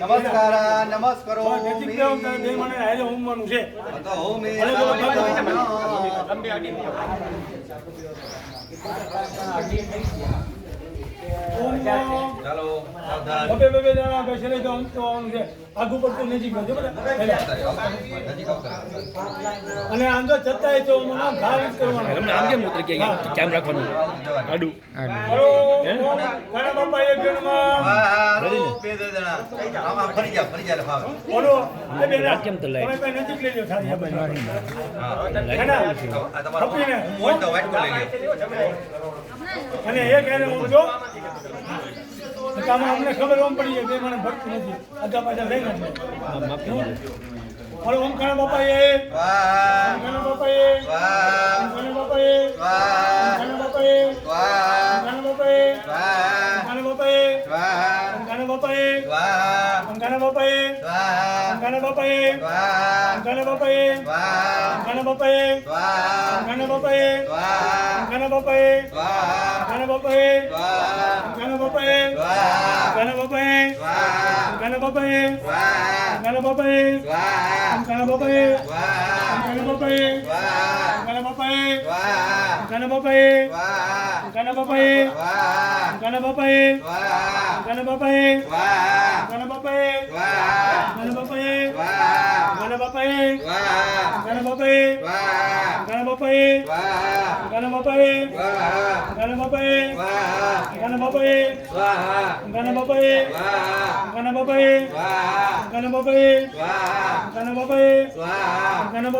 નમસ્કાર નમસ્કારો. બે મને આયે હોમવાનું છે. તો હોમે લંબી આડી બબે બબે દાણા બેસીને તો અમુક આવવાનું છે આગું પડતું નજીકમાં અને આમ તો છતાંય તો નામ ધાર કરવાનું તમને આમ કેમ ઉતરી ગયા કેમ રાખવાનું આડું બાપા એક જણમાં કેમ તો લઈ નજીક લઈ લો અને એક એને હું. જો આમાં અમને ખબર ઓમ પડી જાય મને ભક્તિ નથી. આગા પાછા થઈ નથી. ઓમ ઘણા બાપા એ વાહ, એ વાહ, એ વાહ, ઘણા બાપા એ વાહ, એ વાહ, ઘણા બાપાએ એ બાપાએ ઘણા બાપાએ એ બાપાએ ઘણા બાપાએ એ બાપાએ ઘણા બાપાએ એ બાપાએ ઘણા બાપાએ એ બાપાએ ઘણા બાપાએ એ વાહ, ઘણા બાપા એ વાહ, ઘણા બાપા એ વાહ, ઘણા બાપા એ વાહ, ઘણા બાપા એ વાહ, ઘણા બાપા એ વાહ, ઘણા બાપા એ વાહ, ઘણા બાપા એ વાહ, ઘણા બાપા એ વાહ, ઘણા બાપા એ વાહ, ઘણા બાપા એ વાહ, ઘણા બાપા એ વાહ, ઘણા બાપા એ વાહ, ઘણા બાપા એ વાહ, ઘણા બાપા એ વાહ, ઘણા બાપા એ વાહ, ઘણા બાપા એ વાહ, ઘણા બાપા એ વાહ, ઘણા બાપા એ વાહ, ઘણા બાપા એ વાહ, ઘણા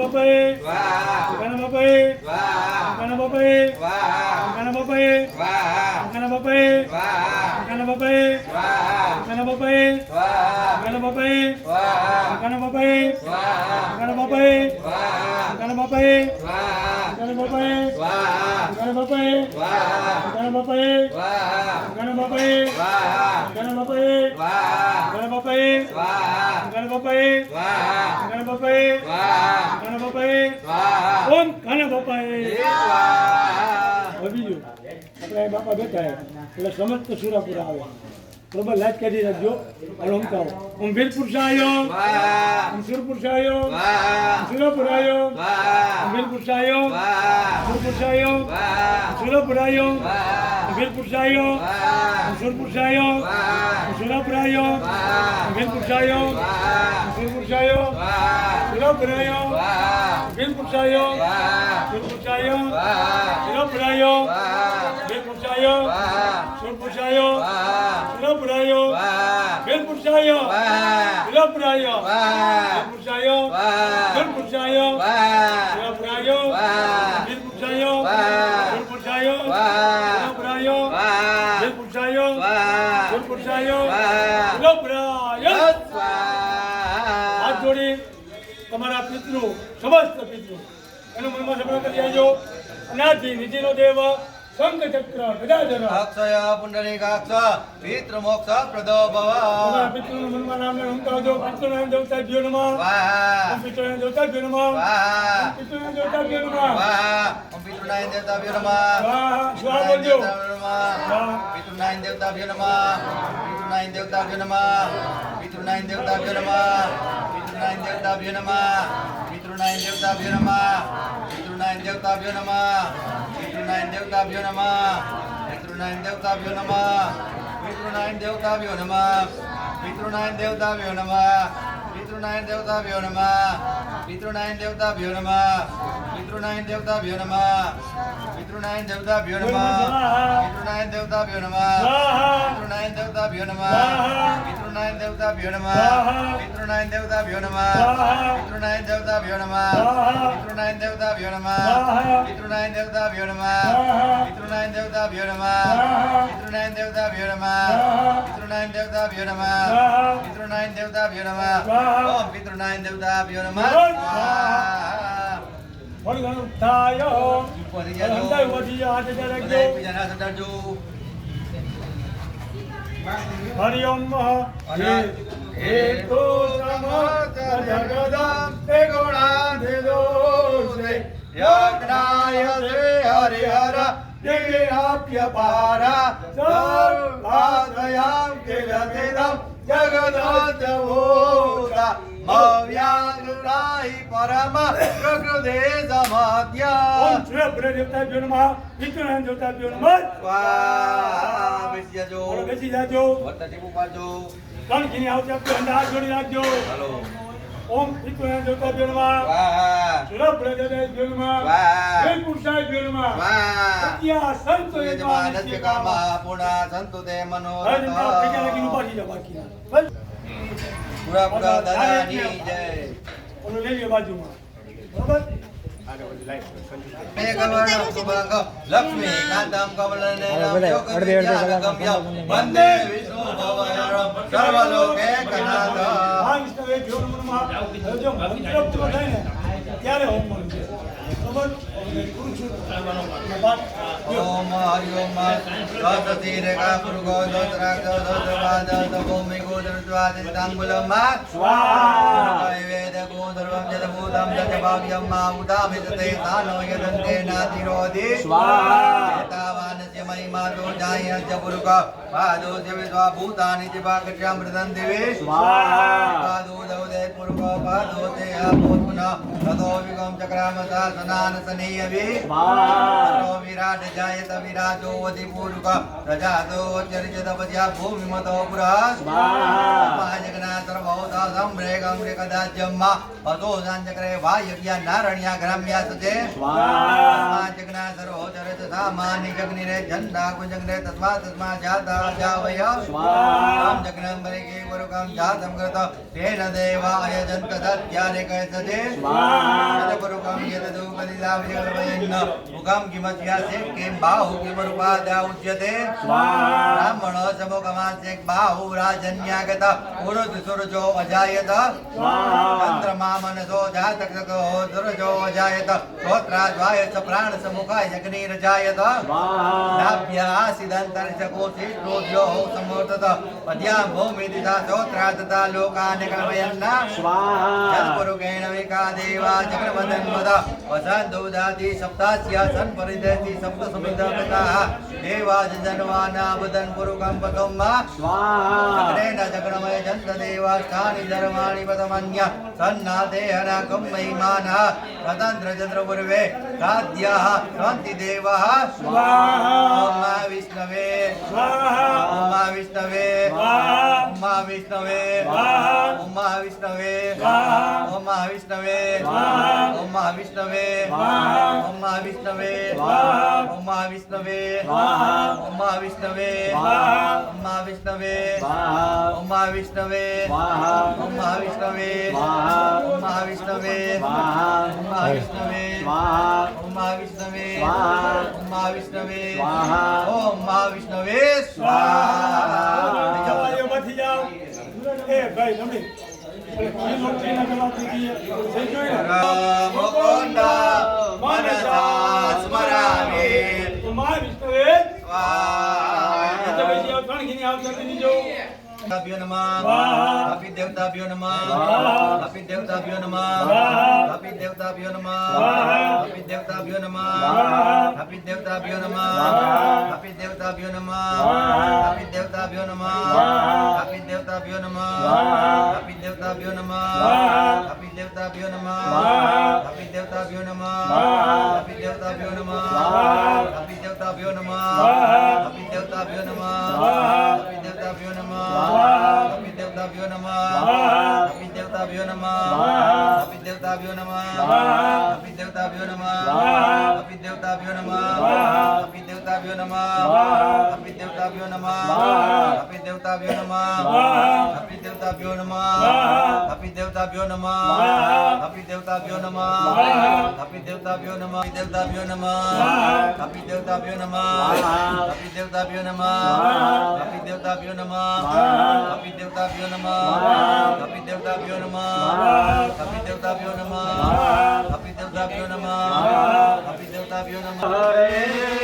બાપા એ વાહ, ઘણા બાપા એ વાહ, ઘણા બાપા એ વાહ, ઘણા બાપા એ વાહ, ઘણા બાપા એ વાહ, ઘણા બાપા એ વાહ, ઘણા બાપા એ વાહ, ઘણા બાપા એ વાહ, ઘણા બાપા એ વાહ, ગણપતય વાહ. ગણપતય વાહ. ગણપતય વાહ. ઓમ ગણપતય વાહ. બીજું. આપણે બાપા બેઠા એટલે સમજ તો સુરાપુરા આવે. બરોબર લાઈટ કાઢી રાખજો અને ઓમ કહો ઓમ વીર પુરુષાયો ઓમ સુર પુરુષાયો ઓમ સુર પુરાયો ઓમ વીર પુરુષાયો સુર પુરુષાયો સુર પુરાયો ઓમ વીર પુરુષાયો ઓમ સુર પુરુષાયો ઓમ સુર પુરાયો ઓમ વીર પુરુષાયો ઓમ સુર પુરુષાયો સુર પુરાયો વીર પુરુષાયો સુર પુરુષાયો સુર પુરાયો વીર પુરુષાયો સુર પુરુષાયો પુરુષાય વિલોપરાય પુરુષાય પુરુષાય વિલોપરાય પુરુષાય પુરુષાય વિલોપરાય પુરુષાય પુરુષાય વિલોપરાય હાથ જોડી તમારા પિતૃ સમસ્ત પિતૃ એનું મનમાં સમર્પણ કરી આવજો અનાથી નીતિનો દેવ શંખચક્ર ગદાધર અક્ષય પુંડરીકાક્ષ પિતૃ મોક્ષ પ્રદો ભવ પિતૃ મનમાં નામ નામ તો જો પિતૃ નામ દેવતા ભ્યો નમઃ વાહ પિતૃ નામ દેવતા ભ્યો નમઃ વાહ પિતૃ નામ દેવતા ભ્યો નમઃ વાહ પિતૃ નામ દેવતા ભ્યો નમઃ વાહ શ્વાસ બોલજો પિતૃ નામ દેવતા ભ્યો નમઃ પિતૃ નામ દેવતા ભ્યો નમઃ દેવતા ભ્યો દેવતા ભ્યો દેવતા ભ્યો દેવતા ભ્યો પિતૃનાય દેવતાભ્યો નમઃ. પિતૃનાય દેવતાભ્યો નમઃ. પિતૃનાય દેવતાભ્યો નમઃ. પિતૃનાય દેવતાભ્યો નમઃ. પિતૃનાય દેવતાભ્યો નમઃ. પિતૃનાય દેવતાભ્યો નમઃ. પિતૃનાય દેવતાભ્યો નમઃ પિતૃનાયન દેવતા ભ્યો નમઃ પિતૃનાયન દેવતા ભ્યો નમઃ પિતૃનાયન દેવતા ભ્યો નમઃ પિતૃનાયન દેવતા ભ્યો નમઃ પિતૃનાયન દેવતા ભ્યો નમઃ પિતૃનાયન દેવતા ભ્યો નમઃ પિતૃનાયન દેવતા ભ્યો નમઃ પિતૃનાયન દેવતા ભ્યો નમઃ પિતૃનાયન દેવતા ભ્યો નમઃ પિતૃનાયન દેવતા ભ્યો નમઃ પિતૃનાયન દેવતા ભ્યો નમઃ સ્વાહા. થોડી ઘણું થાય પિતૃનાયન દેવતા ભ્યો વધી વડ ગણ થાય અંદાય વધી હાથ રાખજો હરિયમ હરે હે તો સમત જગદંબે ગુણા દેદો સે યજ્ઞાય સે હરિહર. દિવ્યાપ્ય પારા. સર્વાદયામ કિલતિદમ ભવ્યાગુરાઈ પરમ પ્રકૃદેશ મધ્ય ઓમ શ્રી પ્રદેવતાભ્યો નમઃ વિષ્ણુનાથ દેવતાભ્યો નમઃ। સ્વાહા બેસી જાજો। બેસી જાજો। વર્તાજી ઉપાજો કણકીની આવતી આપજો અંડા જોડી રાખજો। હાલો। ઓમ વિષ્ણુનાથ દેવતાભ્યો નમઃ। સ્વાહા શ્રી પ્રદેવતાભ્યો નમઃ। સ્વાહા જય પુરુષાભ્યો નમઃ। સ્વાહા સત્યા સંતો યજમાનસ્ય કામા પુણા સંતો તે મનોરથ। હરિના પૈસા લગી ઉપાડી જા બાકી પૂરા પૂરા દાદાની જય. ઓલો લઈ લ્યો બાજુમાં. બરોબર? લક્ષ્મી કાંતામ કમલ વંદે વિષ્ણુ ભવન સર્વલોકે કનાથ. ત્યારે હોમ બનશે બરોબર? ओम हरि ओम दशतीरेखा पुरुगो दोतराग दोतवा दशभूमि गोदरद्वादिताङ्गुलं वेद गोदर्वं जदभूतं जगभाव्यं मा उदाभिजते सा नो यदन्ते नातिरोधि स्वाहा મહિ માધો જાય જબુરુકા પાદો જવે સ્વા ભૂતાનિ જભાગટ્યા મૃદન દેવે પાદો દવદે પુરુકો પાદો તે આપોત ચંદા ગુજંગને તત્વા તત્મા જાતા જાવય સ્વામ જગ્નંબરે કે ગુરુકમ જાતમ કૃત તેન દેવા અયજન કદત્યારે કયતતે સ્વામ ગુરુકમ યતદુ બ્રાહ્મણ બાહુ રાજન્યાગત સુરજો અજાયત તંત્રમા મનસો જાતક સુરજો અજાયત શ્રોત્રા પ્રાણ સમુખાય અગ્નિ રજાયત प्राप्यः सिदन्तर्षकोशिष्णो द्योः समोतत पद्याम्भो मेदिता श्रोत्रादता लोकान् कल्पयन्न स्वाहारुकेण विका देवा चक्रवदन्वद वसन्तो दाति सप्तास्य सन्परिदति सप्त समुद्रगताः देवाजन्वानावदन् पुरुकम्पकं मा स्वाहाग्रेण चक्रमय चन्द्रदेवाष्टानि धर्माणि पदमन्य सन्नादेहनाकं महिमानः स्वतन्त्रचन्द्रपूर्वे साध्याः सन्ति देवाः ॐ मा विष्णवे ॐ मा विष्णवे ॐ मा विष्णवे ॐ मा विष्णवे ॐ मा विष्णवे ॐ मा विष्णवे ॐ मा विष्णवे ॐ मा विष्णवे ॐ मा विष्णवे મહાવિષ્ણવે ઓમ મહાવિષ્ણવે ઓમ મહાવિષ્ણવે ઓમ મહાવિષ્ણવે ઓમ મહાવિષ્ણવે ઓમ મહાવિષ્ણવે ઓમ મહાવિષ્ણવે ઓમ મહાવિષ્ણવે સ્વાહા રામ. કોંડા આ ત્રણ ઘીની આવતી હતી બીજો દેવતાભ્યો નમઃ વાહ. અપી દેવતાભ્યો નમઃ વાહ. અપી દેવતાભ્યો નમઃ વાહ. અપી દેવતાભ્યો નમઃ વાહ. અપી દેવતાભ્યો નમઃ વાહ. અપી દેવતાભ્યો નમઃ વાહ. અપી દેવતાભ્યો નમઃ વાહ. અપી દેવતાભ્યો નમઃ વાહ. અપી દેવતાભ્યો નમઃ વાહ. અપી દેવતાભ્યો નમઃ વાહ. અપી દેવતાભ્યો નમઃ વાહ. અપી દેવતાભ્યો નમઃ વાહ. અપી દેવતાભ્યો નમઃ અપી દેવતાભ્યો નમઃ વાહ. અપી દેવતાભ્યો નમઃ વાહ. અપી દેવતાભ્યો નમઃ વાહ. અપી દેવતાભ્યો નમઃ વાહ. અપી દેવતાભ્યો નમઃ અપી દેવતાભ્યો નમઃ વાહ. અપી દેવતાભ્યો નમઃ વાહ. અપી દેવતાભ્યો નમઃ વાહ. અપી દેવતાભ્યો નમઃ વાહ. અપી દેવતાભ્યો નમઃ વાહ. અપી દેવતાભ્યો નમઃ વાહ. અપી દેવતાભ્યો નમઃ વાહ. અપી દેવતાભ્યો નમઃ વાહ. અપી દેવતાભ્યો નમઃ હરે